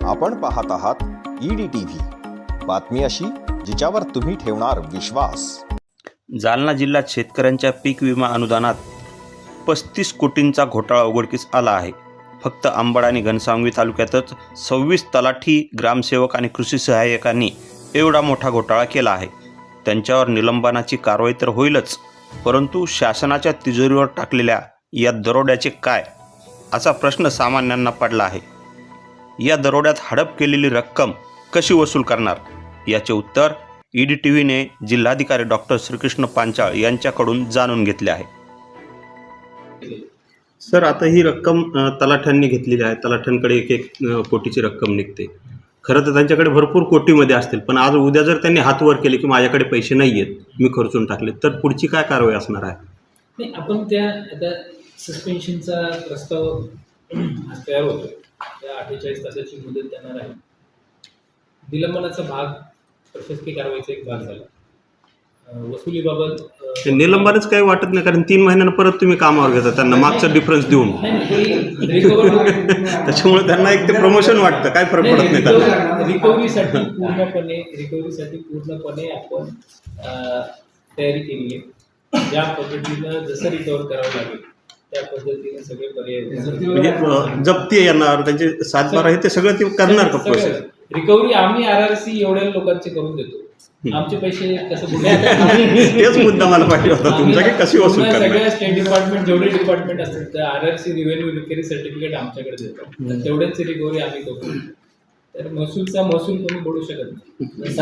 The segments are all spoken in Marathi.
आपण पाहत आहात ईडी टीव्ही बातमी अशी जिच्यावर तुम्ही ठेवणार विश्वास. जालना जिल्ह्यात शेतकऱ्यांच्या पीक विमा अनुदानात पस्तीस कोटींचा घोटाळा उघडकीस आला आहे. फक्त अंबड आणि घनसावंगी तालुक्यातच सव्वीस तलाठी ग्रामसेवक आणि कृषी सहाय्यकांनी एवढा मोठा घोटाळा केला आहे. त्यांच्यावर निलंबनाची कारवाई तर होईलच परंतु शासनाच्या तिजोरीवर टाकलेल्या या दरोड्याचे काय? असा प्रश्न सामान्यांना पडला आहे. या दरोड्यात हडप केलेली रक्कम कशी वसूल करणार? याचे उत्तर ई डी टी व्हीने जिल्हाधिकारी डॉक्टर श्रीकृष्ण पांचाळ यांच्याकडून जाणून घेतले आहे. सर आता ही रक्कम तलाठ्यांनी घेतलेली आहे. तलाठ्यांकडे एक एक कोटीची रक्कम निघते. खरं तर त्यांच्याकडे भरपूर कोटीमध्ये असतील पण आज उद्या जर त्यांनी हात वर केले की माझ्याकडे पैसे नाही आहेत मी खर्चून टाकले तर पुढची काय कारवाई असणार आहे? नाही आपण त्या आता सस्पेन्शनचा प्रस्ताव तयार होतो त्या अठ्ठेचाळीस तासाची मुदत त्यांना राहील निलंबनाचा भाग प्रशासकीय कारवाईचा एक भाग झाला. वसुलीबाबत ते निलंबनच काही वाटत नाही कारण तीन महिन्यानं परत तुम्ही कामावर घेता त्यांना मागचा डिफरन्स देऊन. त्याच्यामुळे त्यांना एक ते प्रमोशन वाटतं काय फरक पडत नाही त्यांना. रिकव्हरीसाठी पूर्णपणे रिकव्हरीसाठी पूर्णपणे आपण तयारी केली आहे. ज्या पद्धतीनं जसं रिकवर करावं लागेल त्या पद्धतीने सगळे पर्याय म्हणजे जप्ती येणार त्यांचे सातबारा आहे ते सगळं ते करणार का प्रोसेस रिकव्हरी आम्ही आर आर सी एवढ्या लोकांचे करून देतो. आमचे पैसे कसं बुडले तेच मुद्दा मला पाहिजे होता. तुमचा की कशी वसूल सगळ्या स्टेट डिपार्टमेंट जेवढे डिपार्टमेंट असतात तर R R C revenue recovery certificate आमच्याकडे देतात. तेवढेच रिकव्हरी आम्ही करू तर महसूलचा महसूल कोणी बोलू शकत नाही.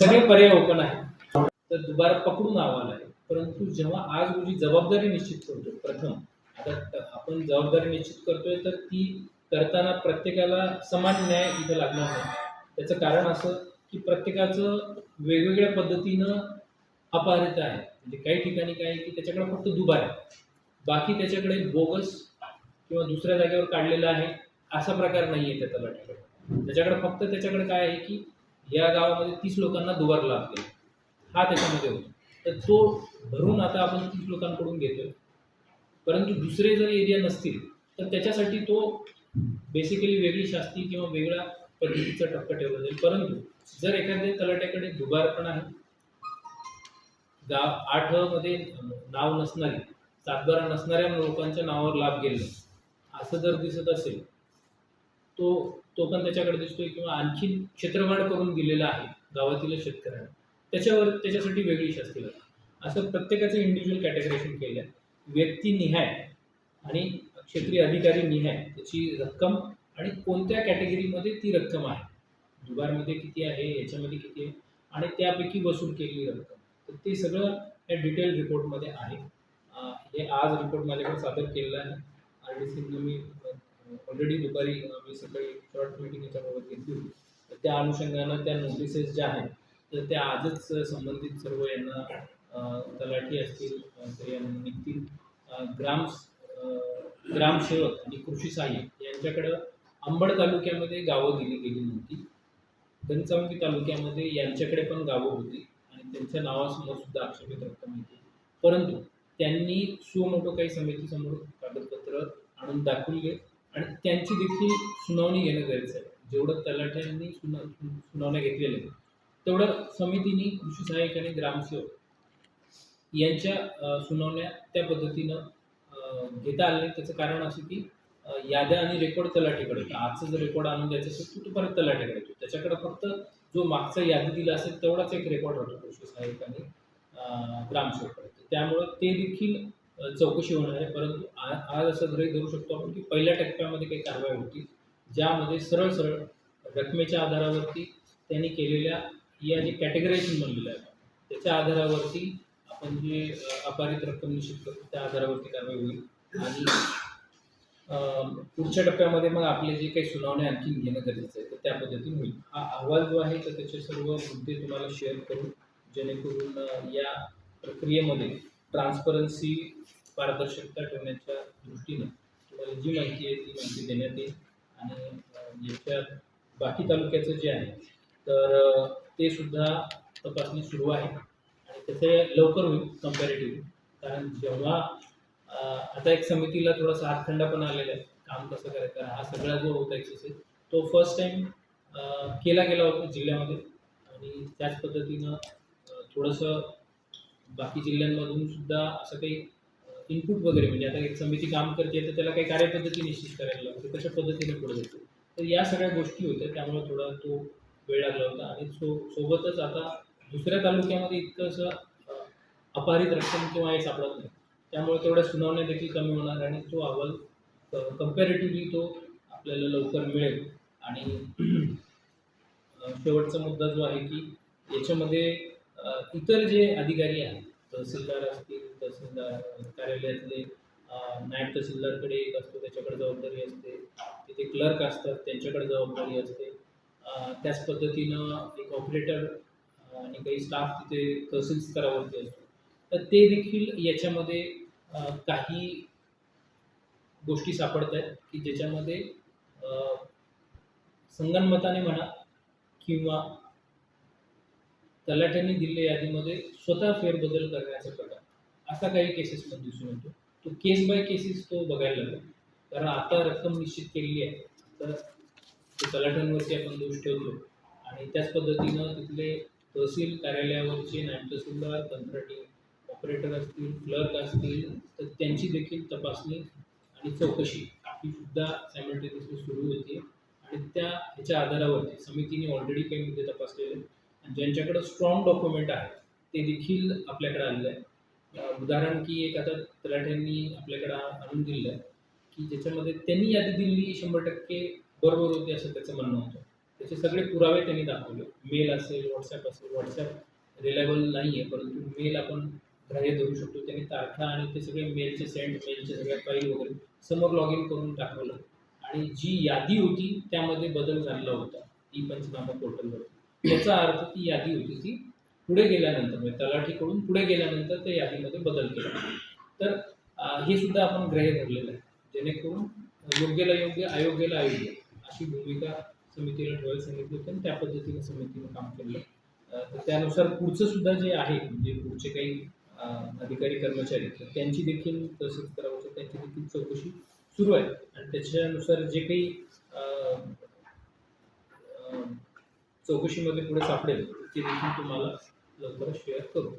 सगळे पर्याय ओपन आहे तर दुबारा पकडून अहवाल आहे परंतु जेव्हा आज रोजी जबाबदारी निश्चित करतो प्रथम आता आपण जबाबदारी निश्चित करतोय तर ती करताना प्रत्येकाला समान न्याय इथं लागणार नाही. त्याचं कारण असं की प्रत्येकाचं वेगवेगळ्या पद्धतीनं अपहारित आहे. म्हणजे काही ठिकाणी काय आहे की त्याच्याकडे फक्त दुबार आहे. बाकी त्याच्याकडे बोगस किंवा दुसऱ्या जागेवर काढलेला आहे असा प्रकार नाही आहे त्या तलाठ्याकडे त्याच्याकडे फक्त त्याच्याकडे काय आहे की या गावामध्ये तीस लोकांना दुबार लाभ हा त्याच्यामध्ये होतो. तर तो भरून आता आपण तीस लोकांकडून घेतोय? परंतु दुसरे जर एरिया नसतील तर त्याच्यासाठी तो बेसिकली वेगळी शास्ती किंवा वेगळ्या पद्धतीचा टप्पा ठेवला जाईल. परंतु जर एखाद्या तलाट्याकडे दुबार पण आहे गाव आठमध्ये नाव नसणारी सातबारा नसणाऱ्या लोकांच्या नावावर लाभ गेला असं जर दिसत असेल तो तो पण त्याच्याकडे दिसतोय किंवा आणखी क्षेत्रवाढ करून दिलेला आहे गावातील शेतकऱ्यांना. त्याच्यावर त्याच्यासाठी वेगळी शास्त्री लागते असं प्रत्येकाचं इंडिव्हिज्युअल कॅटेगरेशन केलं आहे. व्यक्तिनिहाय आणि क्षेत्रीय अधिकारी निहाय त्याची रक्कम आणि कोणत्या कॅटेगरीमध्ये ती रक्कम आहे? दुबारमध्ये किती आहे? याच्यामध्ये किती आहे? आणि त्यापैकी वसूल केलेली रक्कम. तर ते सगळं या डिटेल रिपोर्टमध्ये आहे. हे आज रिपोर्ट माझ्याकडे सादर केलेलं आहे. आर डी सीनं मी ऑलरेडी दुपारी मी सकाळी शॉर्ट मीटिंग याच्याबाबत घेतली होती. तर त्या अनुषंगानं त्या नोटिसेस ज्या आहेत तर त्या आजच संबंधित सर्व यांना तलाठी असतील तर यांना निघतील. ग्राम ग्रामसेवक आणि कृषी सहाय्यक यांच्याकडं अंबड तालुक्यामध्ये गावं दिली गेली नव्हती. घनसावंगी तालुक्यामध्ये यांच्याकडे पण गावं होती आणि त्यांच्या नावासमोर सुद्धा आक्षेपित रक्कम होती परंतु त्यांनी सुमोटो काही समितीसमोर कागदपत्र आणून दाखवली आणि त्यांची देखील सुनावणी घेणं गरजेचं आहे. जेवढं तलाठ्यांनी सुना सुनावण्या घेतलेल्या आहेत तेवढं समितीने कृषी सहाय्यक आणि ग्रामसेवक यांच्या सुनावण्या त्या पद्धतीनं घेता आले. त्याचं कारण असं की याद्या आणि रेकॉर्ड तलाठीकडे होतं. आजचं जर रेकॉर्ड आणून द्यायचं असेल तर तो परत तलाठीकडे येतो त्याच्याकडे फक्त जो मागचा यादी दिला असेल तेवढाच एक रेकॉर्ड राहतो कृषी सहाय्यक आणि ग्रामसेवककडे त्यामुळं ते देखील चौकशी होणार आहे. परंतु आज असं गृहीत धरू शकतो आपण की पहिल्या टप्प्यामध्ये काही कारवाई होती ज्यामध्ये सरळ सरळ रकमेच्या आधारावरती त्यांनी केलेल्या या जे कॅटेगरायझेशन बनलेलं आहे त्याच्या आधारावरती आपण जे अपारित रक्कम निश्चित करतो त्या आधारावरती कारवाई होईल. आणि पुढच्या टप्प्यामध्ये मग आपले जे काही सुनावणे आणखी घेणं गरजेचं आहे तर त्या पद्धतीने होईल. हा अहवाल जो आहे तर त्याचे सर्व मुद्दे तुम्हाला शेअर करू जेणेकरून या प्रक्रियेमध्ये ट्रान्सपरन्सी पारदर्शकता ठेवण्याच्या दृष्टीनं तुम्हाला जी माहिती आहे ती माहिती देण्यात येईल. आणि अ, याच्यात बाकी तालुक्याचं जे आहे तर ते सुद्धा तपासणी सुरू आहे. आणि त्याचे लवकर होईल कम्पॅरेटिव्ह कारण जेव्हा आता एक समितीला थोडासा हातखंडा पण आलेला आहे. काम कसं करायचं हा सगळा जो होता एक्सरसाइज तो फर्स्ट टाइम केला गेला होता जिल्ह्यामध्ये. आणि त्याच पद्धतीनं थोडंसं बाकी जिल्ह्यांमधून सुद्धा असं काही इनपुट वगैरे म्हणजे आता एक समिती काम करते तर त्याला काही कार्यपद्धती निश्चित करायला लागते कशा पद्धतीने पुढे जाते तर या सगळ्या गोष्टी होत्या त्यामुळे थोडा तो वेळ लागला होता. आणि सो सोबतच आता दुसऱ्या तालुक्यामध्ये इतकं असं अपारित रक्कम किंवा हे सापडत नाही. त्यामुळे तेवढ्या सुनावण्या देखील कमी होणार आणि तो अहवाल कम्पॅरेटिव्हली तो आपल्याला लवकर मिळेल. आणि शेवटचा मुद्दा जो आहे की याच्यामध्ये इतर जे अधिकारी आहेत तहसीलदार असतील तहसीलदार कार्यालयातले नायब तहसीलदारकडे एक असतो त्याच्याकडे जबाबदारी असते. तिथे क्लर्क असतात त्यांच्याकडे जबाबदारी असते. त्याच पद्धतीनं एक ऑपरेटर आणि काही स्टाफ तिथे तहसील स्तरावरती असतो. तर ते देखील याच्यामध्ये काही गोष्टी सापडत आहेत की ज्याच्यामध्ये संगणमताने म्हणा किंवा तलाठ्यांनी दिलेल्या यादीमध्ये स्वतः फेरबदल करण्याचा प्रकार. असा काही केसेसमध्ये दिसून येतो. तो केस बाय केसेस तो बघायला लागतो कारण आता रक्कम निश्चित केलेली आहे. तर ते तलाठ्यांवरती आपण दोष ठेवतो. आणि त्याच पद्धतीनं तिथले तहसील कार्यालयावरचे नायब तहसीलदार कंत्राटी ऑपरेटर असतील क्लर्क असतील तर त्यांची देखील तपासणी आणि चौकशी ही सुद्धा सायमल्टेनियसली सुरू होती. आणि त्या ह्याच्या आधारावरती समितीने ऑलरेडी काही मुद्दे तपासलेले आणि ज्यांच्याकडं स्ट्रॉंग डॉक्युमेंट आहे ते देखील आपल्याकडे आलेलं आहे. उदाहरण की एक आता तलाठ्यांनी आपल्याकडे आणून दिलं आहे की ज्याच्यामध्ये त्यांनी यादी दिलेली शंभर टक्के बरोबर होती असं त्याचं म्हणणं होतं. त्याचे सगळे पुरावे त्यांनी दाखवले. मेल असेल व्हॉट्सॲप असेल व्हॉट्सॲप रिलायबल नाही आहे परंतु मेल आपण ग्राह्य धरू शकतो. त्यांनी तारखा आणि ते सगळे मेलचे सेंड मेलचे सगळ्या फाईल वगैरे समोर लॉग इन करून दाखवलं आणि जी यादी होती त्यामध्ये बदल झालेला होता ई पंचनामा पोर्टलवर याचा अर्थ ती यादी होती ती पुढे गेल्यानंतर म्हणजे तलाठीकडून पुढे गेल्यानंतर त्या यादीमध्ये बदल केला. तर हे सुद्धा आपण ग्राह्य धरलेलं आहे. जेणेकरून योग्यला योग्य अयोग्यला अयोग्य. अशी भूमिका समितीला ठेवायला सांगितली होती आणि त्या पद्धतीने समितीने काम केलं. तर त्यानुसार पुढचं सुद्धा जे आहे म्हणजे पुढचे काही अधिकारी कर्मचारी तर त्यांची देखील तहसील करावं त्यांची देखील चौकशी सुरू आहे. आणि त्याच्यानुसार जे काही चौकशीमध्ये पुढे सापडेल ते देखील तुम्हाला लवकरच शेअर करू.